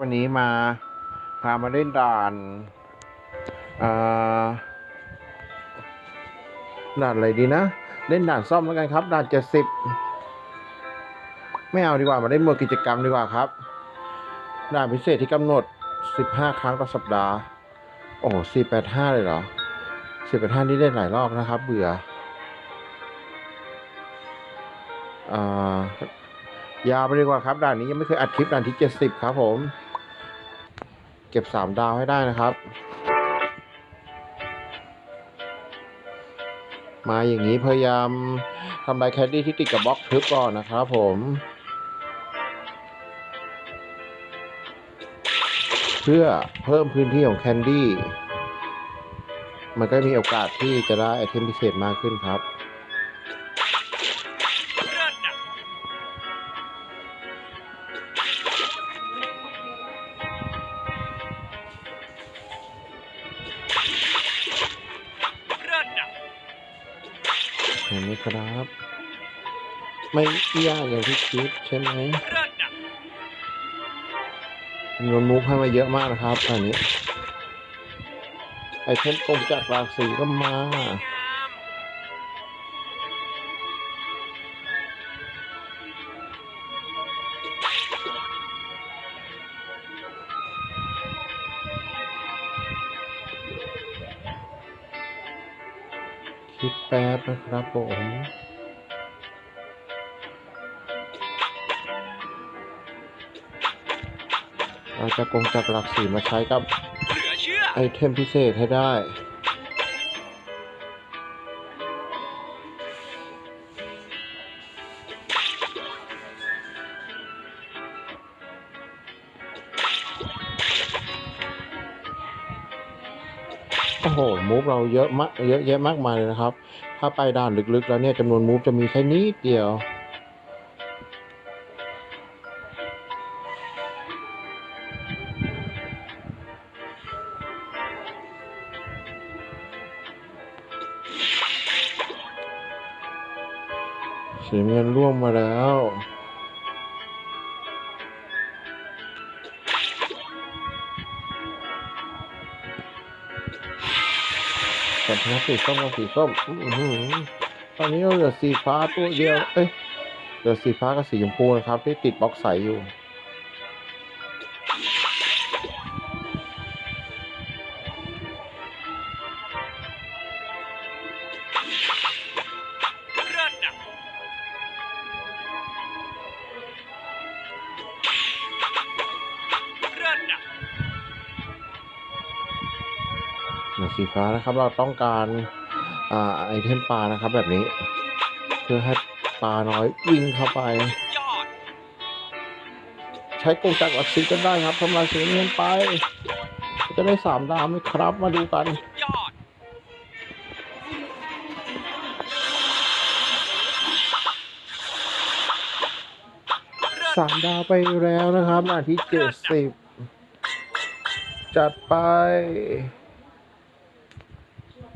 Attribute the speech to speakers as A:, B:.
A: วันนี้มาพามาเล่นด่านอ่าด่านอะไรดีนะ เล่นด่านซ่อมแล้วกันครับ ด่านเจ็ดสิบไม่เอาดีกว่ามาเล่นหมวดกิจกรรมดีกว่าครับ ด่านพิเศษที่กำหนดสิบห้าครั้งต่อสัปดาห์ โอ้สี่แปดห้าเลยเหรอสี่แปดห้านี่เล่นหลายรอบนะครับ เบื่ออ่ายาวไปดีกว่าครับ ด่านนี้ยังไม่เคยอัดคลิปด่านที่เจ็ดสิบครับผม ก็บสามดาวให้ได้นะครับ มาอย่างนี้พยายามทำลายแคดดี้ที่ติดกับบล็อกทึบก่อนนะครับผมเพื่อเพิ่มพื้นที่ของแคนดี้ มันก็มีโอกาสที่จะได้ไอเทมพิเศษมากขึ้นครับ เห็นไหมครับ ไม่ยากอย่างที่คิดใช่ไหมจำนวนมุกให้มาเยอะมากนะครับอันนี้ ไอเทมกลมจากหลากสีก็มา คิดแป๊บนะครับผมเราจะกงจากหลักสีมาใช้กับ
B: เหลือเชื่อ
A: ไอเทมพิเศษให้ได้ โอ้โหมูฟเราเยอะมากเยอะแยะมากมายเลยนะครับ ถ้าไปด่านลึกๆ แล้วเนี่ยจำนวนมูฟจะมีแค่นิดเดียว สีเงินร่วมมาแล้ว กับน้ำสีส้มกับสีส้มอือหือตอนนี้เราเหลือสีฟ้าตัวเดียว เอ้ยเหลือสีฟ้ากับสีชมพูนะครับ ที่ติดบล็อกใสอยู่ หลือสีฟ้านะครับ เราต้องการอ่าไอเทมปลานะครับ แบบนี้ เพื่อให้ปลาน้อยวิ่งเข้าไป ใช้กงจักรหลักสีกันได้ครับทำลายสีเงินไป จะได้สามดาวไหมครับ มาดูกันสามดาวไปแล้วนะครับหน้าที่เจ็ดสิบจัดไป